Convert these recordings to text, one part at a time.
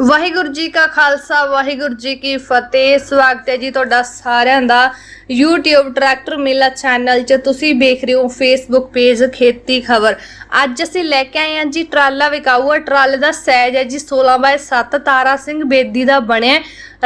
ਵਾਹਿਗੁਰੂ ਜੀ ਕਾ ਖਾਲਸਾ, ਵਾਹਿਗੁਰੂ ਜੀ ਕੀ ਫਤਿਹ। ਸਵਾਗਤ ਹੈ ਜੀ ਤੁਹਾਡਾ ਸਾਰਿਆਂ ਦਾ YouTube ਟਰੈਕਟਰ ਮੇਲਾ ਚੈਨਲ 'ਚ। ਤੁਸੀਂ ਵੇਖ ਰਹੇ ਹੋ Facebook ਪੇਜ ਖੇਤੀ ਖਬਰ। ਅੱਜ ਅਸੀਂ ਲੈ ਕੇ ਆਏ ਹਾਂ ਜੀ ਟਰਾਲਾ ਵਿਕਾਊ ਟਰਾਲੇ ਦਾ ਸਾਈਜ਼ ਹੈ ਜੀ 16 ਬਾਏ 7 ਤਾਰਾ ਸਿੰਘ ਬੇਦੀ ਦਾ ਬਣਿਆ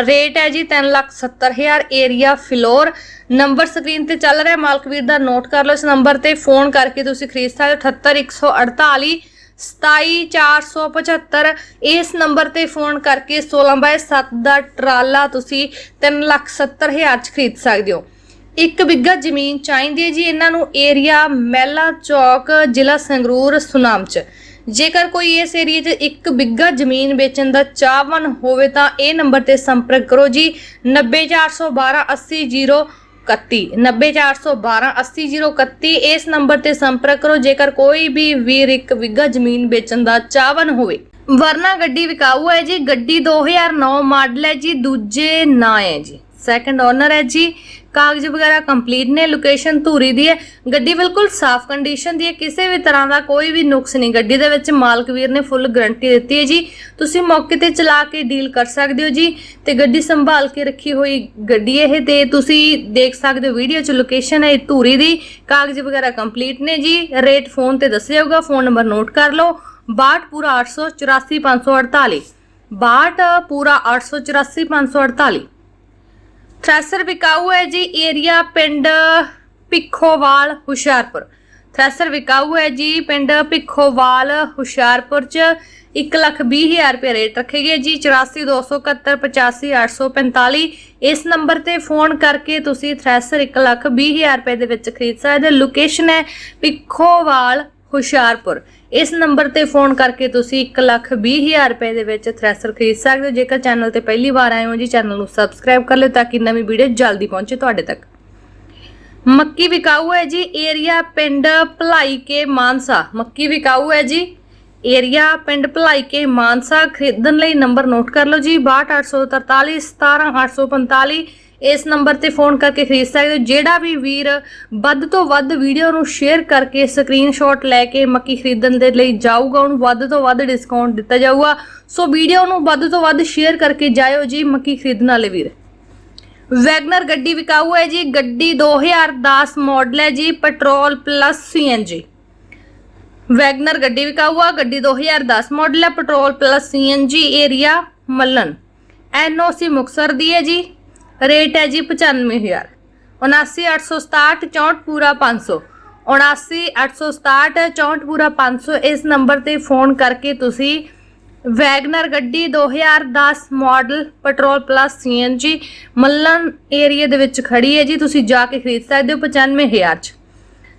ਰੇਟ ਹੈ ਜੀ 370000 ਏਰੀਆ ਫਲੋਰ। ਨੰਬਰ ਸਕਰੀਨ ਤੇ ਚੱਲ ਰਿਹਾ। ਮਾਲਕ ਵੀਰ ਦਾ ਨੋਟ ਕਰ ਲਓ ਇਸ ਨੰਬਰ ਤੇ। ਫੋਨ ਕਰਕੇ ਤੁਸੀਂ ਖਰੀਦ ਸਕਦੇ ਹੋ 78148 27475 ਇਸ ਨੰਬਰ ਤੇ ਫੋਨ ਕਰਕੇ 16 ਬਾਏ 7 ਦਾ ਟਰਾਲਾ ਤੁਸੀਂ 370000 ਚ ਖਰੀਦ ਸਕਦੇ ਹੋ। ਇੱਕ ਬਿੱਗਾ ਜ਼ਮੀਨ ਚਾਹੀਦੀ ਹੈ ਜੀ ਇਹਨਾਂ ਨੂੰ ਏਰੀਆ ਮਹਿਲਾ ਚੌਕ, ਜ਼ਿਲ੍ਹਾ ਸੰਗਰੂਰ, ਸੁਨਾਮ ਚ। ਜੇਕਰ ਕੋਈ ਇਸ ਏਰੀਆ 'ਚ ਇੱਕ ਬਿੱਗਾ ਜ਼ਮੀਨ ਵੇਚਣ ਦਾ ਚਾਹਵਾਨ ਹੋਵੇ ਤਾਂ ਇਹ ਨੰਬਰ ਤੇ ਸੰਪਰਕ ਕਰੋ ਜੀ। 90412 800 31 90412 80031 ਇਸ ਨੰਬਰ ਤੇ ਸੰਪਰਕ ਕਰੋ, ਜੇਕਰ ਕੋਈ ਵੀ ਵੀਰ ਇੱਕ ਵਿਗਾ ਜ਼ਮੀਨ ਵੇਚਣ ਦਾ ਚਾਹਵਨ ਹੋਵੇ। ਵਰਨਾ ਗੱਡੀ ਵਿਕਾਊ ਹੈ ਜੀ, ਗੱਡੀ 2009 ਮਾਡਲ ਹੈ ਜੀ, ਦੂਜੇ ਨਾਂ ਹੈ ਜੀ। ਸੈਕੰਡ ਓਨਰ ਹੈ ਜੀ ਕਾਗਜ਼ ਵਗੈਰਾ ਕੰਪਲੀਟ ਨੇ ਲੋਕੇਸ਼ਨ ਧੂਰੀ ਦੀ ਹੈ। ਗੱਡੀ ਬਿਲਕੁਲ ਸਾਫ਼ ਕੰਡੀਸ਼ਨ ਦੀ ਹੈ। ਕਿਸੇ ਵੀ ਤਰ੍ਹਾਂ ਦਾ ਕੋਈ ਵੀ ਨੁਕਸ ਨਹੀਂ। ਗੱਡੀ ਦੇ ਵਿੱਚ ਮਾਲਕ ਵੀਰ ਨੇ ਫੁੱਲ ਗਾਰੰਟੀ ਦਿੱਤੀ ਹੈ ਜੀ। ਤੁਸੀਂ ਮੌਕੇ ਤੇ ਚਲਾ ਕੇ ਡੀਲ ਕਰ ਸਕਦੇ ਹੋ ਜੀ। ਤੇ ਗੱਡੀ ਸੰਭਾਲ ਕੇ ਰੱਖੀ ਹੋਈ ਗੱਡੀ ਇਹ ਤੇ ਤੁਸੀਂ ਦੇਖ ਸਕਦੇ ਹੋ ਵੀਡੀਓ 'ਚ ਲੋਕੇਸ਼ਨ ਹੈ ਧੂਰੀ ਦੀ। ਕਾਗਜ਼ ਵਗੈਰਾ ਕੰਪਲੀਟ ਨੇ ਜੀ। ਰੇਟ ਫੋਨ ਤੇ ਦੱਸਿਆ ਜਾਊਗਾ। ਫੋਨ ਨੰਬਰ ਨੋਟ ਕਰ ਲਓ। 62 ਪੂਰਾ 884548 62 ਪੂਰਾ 884548 ਥ੍ਰੈਸਰ ਵਿਕਾਊ ਹੈ ਜੀ ਏਰੀਆ ਪਿੰਡ ਪਿੱਖੋਵਾਲ ਹੁਸ਼ਿਆਰਪੁਰ। ਥ੍ਰੈਸਰ ਵਿਕਾਊ ਹੈ ਜੀ ਪਿੰਡ ਪਿੱਖੋਵਾਲ ਹੁਸ਼ਿਆਰਪੁਰ ਚ 120000 ਰੁਪਏ ਰੇਟ ਰੱਖੇ ਗਏ ਜੀ 8427185845 ਇਸ ਨੰਬਰ ਤੇ ਫੋਨ ਕਰਕੇ ਤੁਸੀਂ ਥ੍ਰੈਸਰ 120000 ਰੁਪਏ ਦੇ ਵਿੱਚ ਖਰੀਦ ਸਕਦੇ ਹੋ। ਲੋਕੇਸ਼ਨ ਹੈ ਪਿੱਖੋਵਾਲ ਹੁਸ਼ਿਆਰਪੁਰ। ਇਸ ਨੰਬਰ ਤੇ ਫੋਨ ਕਰਕੇ ਤੁਸੀਂ 120000 ਰੁਪਏ ਦੇ ਵਿੱਚ ਥ੍ਰੈਸ਼ਰ ਖਰੀਦ ਸਕਦੇ ਹੋ। ਜੇਕਰ ਚੈਨਲ ਤੇ ਪਹਿਲੀ ਵਾਰ ਆਏ ਹੋ ਜੀ, ਚੈਨਲ ਨੂੰ ਸਬਸਕ੍ਰਾਈਬ ਕਰ ਲਿਓ ਤਾਂ ਕਿ ਨਵੀਂ ਵੀਡੀਓ ਜਲਦੀ ਪਹੁੰਚੇ ਤੁਹਾਡੇ ਤੱਕ। ਮੱਕੀ ਵਿਕਾਊ ਹੈ ਜੀ, ਏਰੀਆ ਪਿੰਡ ਭਲਾਈ ਕੇ ਮਾਨਸਾ। ਮੱਕੀ ਵਿਕਾਊ ਹੈ ਜੀ, ਏਰੀਆ ਪਿੰਡ ਭਲਾਈ ਕੇ ਮਾਨਸਾ। ਖਰੀਦਣ ਲਈ ਨੰਬਰ ਨੋਟ ਕਰ ਲਓ ਜੀ 62843 17845 ਇਸ ਨੰਬਰ ਤੇ ਫੋਨ ਕਰਕੇ ਖਰੀਦ ਸਕਦੇ ਹੋ। ਜਿਹੜਾ ਵੀ ਵੀਰ ਵੱਧ ਤੋਂ ਵੱਧ ਵੀਡੀਓ ਨੂੰ ਸ਼ੇਅਰ ਕਰਕੇ ਸਕਰੀਨਸ਼ਾਟ ਲੈ ਕੇ ਮੱਕੀ ਖਰੀਦਣ ਦੇ ਲਈ ਜਾਊਗਾ, ਉਹਨੂੰ ਵੱਧ ਤੋਂ ਵੱਧ ਡਿਸਕਾਊਂਟ ਦਿੱਤਾ ਜਾਊਗਾ। ਸੋ ਵੀਡੀਓ ਨੂੰ ਵੱਧ ਤੋਂ ਵੱਧ ਸ਼ੇਅਰ ਕਰਕੇ ਜਾਇਓ ਜੀ ਮੱਕੀ ਖਰੀਦਣ ਵਾਲੇ ਵੀਰ। ਵੈਗਨਰ ਗੱਡੀ ਵਿਕਾਊ ਹੈ ਜੀ। ਗੱਡੀ 2010 ਮਾਡਲ ਹੈ ਜੀ ਪੈਟਰੋਲ ਪਲੱਸ ਸੀਐਨਜੀ ਵੈਗਨਰ ਗੱਡੀ ਵਿਕਾਊ ਆ। ਗੱਡੀ 2010 ਮਾਡਲ ਹੈ petrol plus CNG area Mallan NOC Muktsar ਦੀ ਹੈ ਜੀ। ਰੇਟ ਹੈ ਜੀ 95000 79867 64 ਪੂਰਾ 500 79867 64 ਪੂਰਾ 500 ਇਸ ਨੰਬਰ ਤੇ ਫੋਨ ਕਰਕੇ ਤੁਸੀਂ ਵੈਗਨਰ ਗੱਡੀ 2010 model petrol plus CNG Mallan area ਦੇ ਵਿੱਚ ਖੜੀ ਹੈ ਜੀ, ਤੁਸੀਂ ਜਾ ਕੇ ਖਰੀਦ ਸਕਦੇ ਹੋ 95000 ਚ।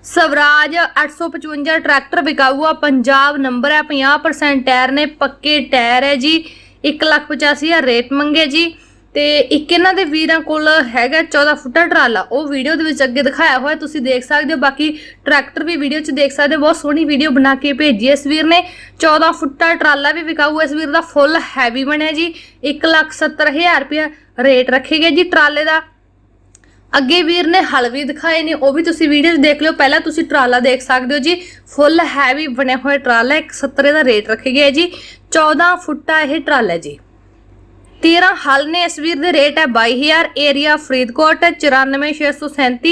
ਸਵਰਾਜ 855 ਟਰੈਕਟਰ ਵਿਕਾਊ ਪੰਜਾਬ ਨੰਬਰ ਹੈ 50% ਟਾਇਰ ਨੇ, ਪੱਕੇ ਟਾਇਰ ਹੈ ਜੀ 185000 ਰੇਟ ਮੰਗੇ ਜੀ। ਤੇ ਇੱਕ ਇਹਨਾਂ ਦੇ ਵੀਰਾਂ ਕੋਲ ਹੈਗਾ 14 ਫੁੱਟਾ ਟਰਾਲਾ। ਉਹ ਵੀਡੀਓ ਦੇ ਵਿੱਚ ਅੱਗੇ ਦਿਖਾਇਆ ਹੋਇਆ, ਤੁਸੀਂ ਦੇਖ ਸਕਦੇ ਹੋ। ਬਾਕੀ ਟਰੈਕਟਰ ਵੀ ਵੀਡੀਓ 'ਚ ਦੇਖ ਸਕਦੇ ਹੋ। ਬਹੁਤ ਸੋਹਣੀ ਵੀਡੀਓ ਬਣਾ ਕੇ ਭੇਜੀ ਇਸ ਵੀਰ ਨੇ। 14 ਫੁੱਟਾ ਟਰਾਲਾ ਵੀ ਵਿਕਾਊ। ਇਸ ਵੀਰ ਦਾ ਫੁੱਲ ਹੈਵੀ ਬਣਿਆ ਜੀ। 170000 ਰੁਪਏ ਰੇਟ ਰੱਖੇ ਗਏ ਜੀ ਟਰਾਲੇ ਦਾ। ਅੱਗੇ ਵੀਰ ਨੇ ਹਲ ਵੀ ਦਿਖਾਏ ਨੇ, ਉਹ ਵੀ ਤੁਸੀਂ ਵੀਡੀਓ 'ਚ ਦੇਖ ਲਿਓ। ਪਹਿਲਾਂ ਤੁਸੀਂ ਟਰਾਲਾ ਦੇਖ ਸਕਦੇ ਹੋ ਜੀ। ਫੁੱਲ ਹੈਵੀ ਬਣਿਆ ਹੋਇਆ ਟਰਾਲਾ 170 ਦਾ ਰੇਟ ਰੱਖੇ ਗਿਆ ਜੀ। 14 ਫੁੱਟਾ ਇਹ ਟਰਾਲਾ ਜੀ। 13 ਹਲ ਨੇ ਇਸ ਵੀਰ ਦੇ ਰੇਟ ਹੈ 22000 ਏਰੀਆ ਫਰੀਦਕੋਟ 94637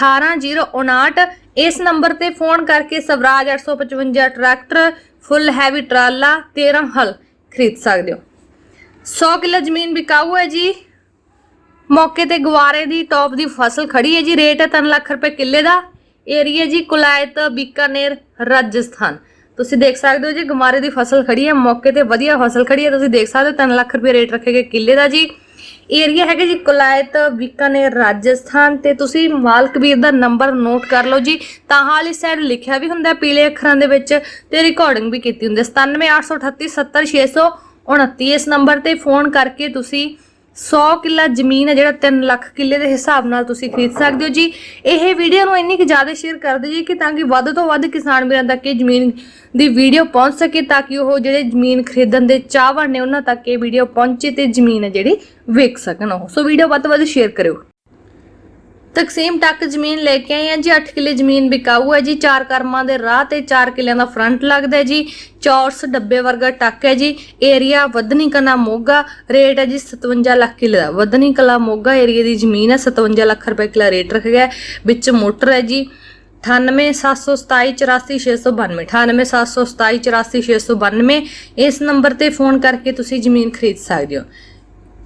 18059 ਇਸ ਨੰਬਰ ਤੇ ਫੋਨ ਕਰਕੇ ਸਵਰਾਜ 855 ਟਰੈਕਟਰ, ਫੁੱਲ ਹੈਵੀ ਟਰਾਲਾ 13 ਹਲ ਖਰੀਦ ਸਕਦੇ ਹੋ। 100 ਕਿੱਲਾ ਜ਼ਮੀਨ ਵਿਕਾਊ ਹੈ ਜੀ। ਮੌਕੇ ਤੇ ਗਵਾਰੇ ਦੀ ਟੌਪ ਦੀ ਫਸਲ ਖੜੀ ਹੈ ਜੀ। ਰੇਟ ਹੈ 3 ਲੱਖ ਰੁਪਏ ਕਿੱਲੇ ਦਾ। ਏਰੀਆ ਜੀ ਕੁਲਾਇਤ, ਬੀਕਾਨੇਰ, ਰਾਜਸਥਾਨ। ਤੁਸੀਂ ਦੇਖ ਸਕਦੇ ਹੋ ਜੀ, ਗਮਾਰੇ ਦੀ ਫਸਲ ਖੜੀ ਹੈ, ਮੌਕੇ ਤੇ ਵਧੀਆ ਫਸਲ ਖੜੀ ਹੈ, ਤੁਸੀਂ ਦੇਖ ਸਕਦੇ ਹੋ 3 ਲੱਖ ਰੁਪਏ ਰੇਟ ਰੱਖੇ ਗਏ ਕਿੱਲੇ ਦਾ ਜੀ। ਏਰੀਆ ਹੈਗਾ ਜੀ ਕੁਲਾਇਤ, ਬੀਕਾਨੇਰ, ਰਾਜਸਥਾਨ ਤੇ ਤੁਸੀਂ ਮਾਲਕ ਵੀਰ ਦਾ ਨੰਬਰ ਨੋਟ ਕਰ ਲਓ ਜੀ। ਤਾਂ ਵਾਲੀ ਸਾਈਡ ਲਿਖਿਆ ਵੀ ਹੁੰਦਾ ਪੀਲੇ ਅੱਖਰਾਂ ਦੇ ਵਿੱਚ ਤੇ ਰਿਕਾਰਡਿੰਗ ਵੀ ਕੀਤੀ ਹੁੰਦੀ ਹੈ। 97838 70629 ਇਸ ਨੰਬਰ ਤੇ ਫੋਨ ਕਰਕੇ ਤੁਸੀਂ 100 ਕਿੱਲਾ ਜ਼ਮੀਨ ਹੈ ਜਿਹੜਾ 3 ਲੱਖ ਕਿੱਲੇ ਦੇ ਹਿਸਾਬ ਨਾਲ ਤੁਸੀਂ ਖਰੀਦ ਸਕਦੇ ਹੋ ਜੀ। ਇਹ ਵੀਡੀਓ ਨੂੰ ਇੰਨੀ ਕਿ ਜ਼ਿਆਦਾ ਸ਼ੇਅਰ ਕਰ ਦਿਓ ਜੀ ਕਿ ਤਾਂ ਕਿ ਵੱਧ ਤੋਂ ਵੱਧ ਕਿਸਾਨ ਵੀਰਾਂ ਤੱਕ ਇਹ ਜ਼ਮੀਨ ਦੀ ਵੀਡੀਓ ਪਹੁੰਚ ਸਕੇ ਤਾਂ ਕਿ ਉਹ ਜਿਹੜੇ ਜ਼ਮੀਨ ਖਰੀਦਣ ਦੇ ਚਾਹਵਾਨ ਨੇ ਉਹਨਾਂ ਤੱਕ ਇਹ ਵੀਡੀਓ ਪਹੁੰਚੇ ਤੇ ਜ਼ਮੀਨ ਹੈ ਜਿਹੜੀ ਵੇਖ ਸਕਣ ਉਹ। ਸੋ ਵੀਡੀਓ ਵੱਧ ਤੋਂ ਵੱਧ ਸ਼ੇਅਰ ਕਰਿਓ। ਤਕਸੀਮ ਤੱਕ ਜ਼ਮੀਨ ਲੈ ਕੇ ਆਏ ਆ ਜੀ 8 ਕਿੱਲੇ ਜ਼ਮੀਨ ਬਿਕਾਊ ਹੈ ਜੀ, ਚਾਰ ਕਰਮਾਂ ਦੇ ਰਾਹ ਤੇ ਚਾਰ ਕਿੱਲਿਆਂ ਦਾ ਫਰੰਟ ਲੱਗਦਾ ਹੈ ਜੀ, ਚੌਰਸ ਡੱਬੇ ਵਰਗਾ ਟੱਕ ਹੈ ਜੀ ਏਰੀਆ ਵਧਨੀ ਕਲਾ ਮੋਗਾ ਰੇਟ ਹੈ ਜੀ 57 ਲੱਖ ਕਿੱਲੇ ਦਾ। ਵਧਨੀ ਕਲਾ ਮੋਗਾ ਏਰੀਆ ਦੀ ਜ਼ਮੀਨ ਹੈ 57 ਲੱਖ ਰੁਪਏ ਕਿਲਾ ਰੇਟ ਰੱਖਿਆ ਗਿਆ ਵਿੱਚ ਮੋਟਰ ਹੈ ਜੀ 9877284692 9877284692 ਇਸ ਨੰਬਰ ਤੇ ਫੋਨ ਕਰਕੇ ਤੁਸੀਂ ਜ਼ਮੀਨ ਖਰੀਦ ਸਕਦੇ ਹੋ।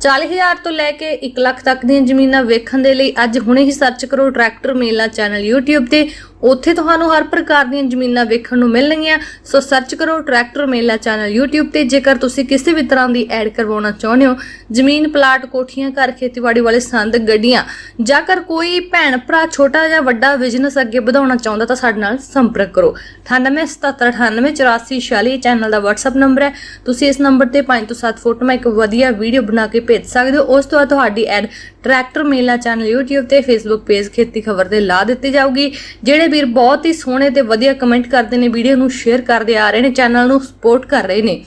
40000 ਤੋਂ ਲੈ ਕੇ 1 ਲੱਖ ਤੱਕ ਦੀਆਂ ਜ਼ਮੀਨਾਂ ਵੇਖਣ ਦੇ ਲਈ ਅੱਜ ਹੁਣੇ ਹੀ ਸਰਚ ਕਰੋ ਟਰੈਕਟਰ ਮੇਲਾ ਚੈਨਲ YouTube ਤੇ। ਉੱਥੇ ਤੁਹਾਨੂੰ ਹਰ ਪ੍ਰਕਾਰ ਦੀਆਂ ਜ਼ਮੀਨਾਂ ਵੇਖਣ ਨੂੰ ਮਿਲਣਗੀਆਂ। ਸੋ ਸਰਚ ਕਰੋ ਟਰੈਕਟਰ ਮੇਲਾ ਚੈਨਲ YouTube ਤੇ, ਜੇਕਰ ਤੁਸੀਂ ਕਿਸੇ ਵੀ ਤਰ੍ਹਾਂ ਦੀ ਐਡ ਕਰਵਾਉਣਾ ਚਾਹੁੰਦੇ ਹੋ, ਜ਼ਮੀਨ ਪਲਾਟ ਕੋਠੀਆਂ, ਘਰ ਖੇਤੀਬਾੜੀ ਵਾਲੇ ਸੰਦ, ਗੱਡੀਆਂ, ਜਾਂ ਕਰ ਕੋਈ ਭੈਣ ਭਰਾ ਛੋਟਾ ਜਾਂ ਵੱਡਾ ਬਿਜ਼ਨਸ ਅੱਗੇ ਵਧਾਉਣਾ ਚਾਹੁੰਦਾ ਤਾਂ ਸਾਡੇ ਨਾਲ ਸੰਪਰਕ ਕਰੋ। 9877988446 ਚੈਨਲ ਦਾ WhatsApp ਨੰਬਰ ਹੈ। ਤੁਸੀਂ ਇਸ ਨੰਬਰ ਤੇ 5 ਤੋਂ 7 ਫੋਟੋਆਂ ਇੱਕ ਵਧੀਆ ਵੀਡੀਓ ਬਣਾ ਕੇ ਭੇਜ ਸਕਦੇ ਹੋ। ਉਸ ਤੋਂ ਬਾਅਦ ਤੁਹਾਡੀ ad tractor mela channel YouTube ਤੇ Facebook ਪੇਜ ਖੇਤੀ ਖਬਰ ਤੇ ਲਾ ਦਿੱਤੀ ਜਾਊਗੀ। ਜਿਹੜੇ ਵੀਰ ਬਹੁਤ ਹੀ ਸੋਹਣੇ ਤੇ ਵਧੀਆ ਕਮੈਂਟ ਕਰਦੇ ਨੇ, ਵੀਡੀਓ ਨੂੰ ਸ਼ੇਅਰ ਕਰਦੇ ਆ ਰਹੇ ਨੇ, ਚੈਨਲ ਨੂੰ ਸਪੋਰਟ ਕਰ ਰਹੇ ਨੇ।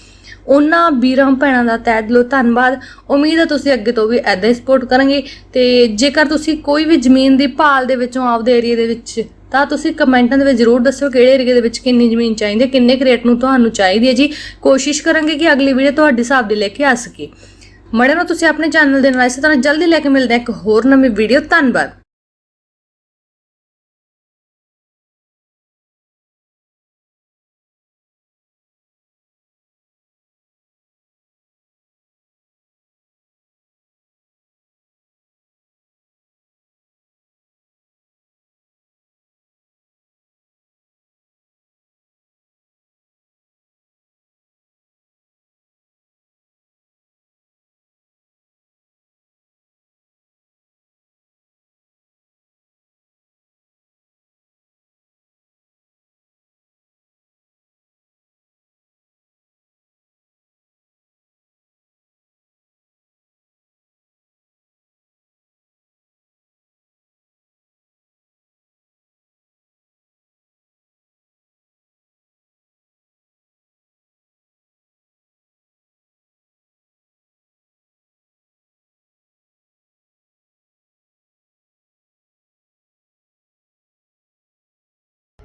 ਉਹਨਾਂ ਵੀਰਾਂ ਭੈਣਾਂ ਦਾ ਤਹਿ ਦਿਲੋਂ ਧੰਨਵਾਦ। ਉਮੀਦ ਹੈ ਤੁਸੀਂ ਅੱਗੇ ਤੋਂ ਵੀ ਐਦਾਂ ਹੀ ਸਪੋਰਟ ਕਰਨਗੇ। ਤੇ ਜੇਕਰ ਤੁਸੀਂ ਕੋਈ ਵੀ ਜ਼ਮੀਨ ਦੀ ਭਾਲ ਦੇ ਵਿੱਚੋਂ ਆਪਦੇ ਏਰੀਆ ਦੇ ਵਿੱਚ, ਤਾਂ ਤੁਸੀਂ ਕਮੈਂਟਾਂ ਦੇ ਵਿੱਚ ਜ਼ਰੂਰ ਦੱਸਿਓ ਕਿਹੜੇ ਏਰੀਆ ਦੇ ਵਿੱਚ ਕਿੰਨੀ ਜ਼ਮੀਨ ਚਾਹੀਦੀ ਹੈ, ਕਿੰਨੇ ਕੁ ਰੇਟ ਨੂੰ ਤੁਹਾਨੂੰ ਚਾਹੀਦੀ ਹੈ ਜੀ। ਕੋਸ਼ਿਸ਼ ਕਰਾਂਗੇ ਕਿ ਅਗਲੀ ਵੀਡੀਓ ਤੁਹਾਡੇ ਹਿਸਾਬ ਦੀ ਲੈ ਕੇ ਆ ਸਕੇ ਮੜੇ ਨੂੰ ਤੁਸੀਂ ਆਪਣੇ ਚੈਨਲ ਦੇ ਨਾਲ। ਇਸੇ ਤਰ੍ਹਾਂ ਜਲਦੀ ਲੈ ਕੇ ਮਿਲਦੇ ਹਾਂ ਇੱਕ ਹੋਰ ਨਵੀਂ ਵੀਡੀਓ ਧੰਨਵਾਦ।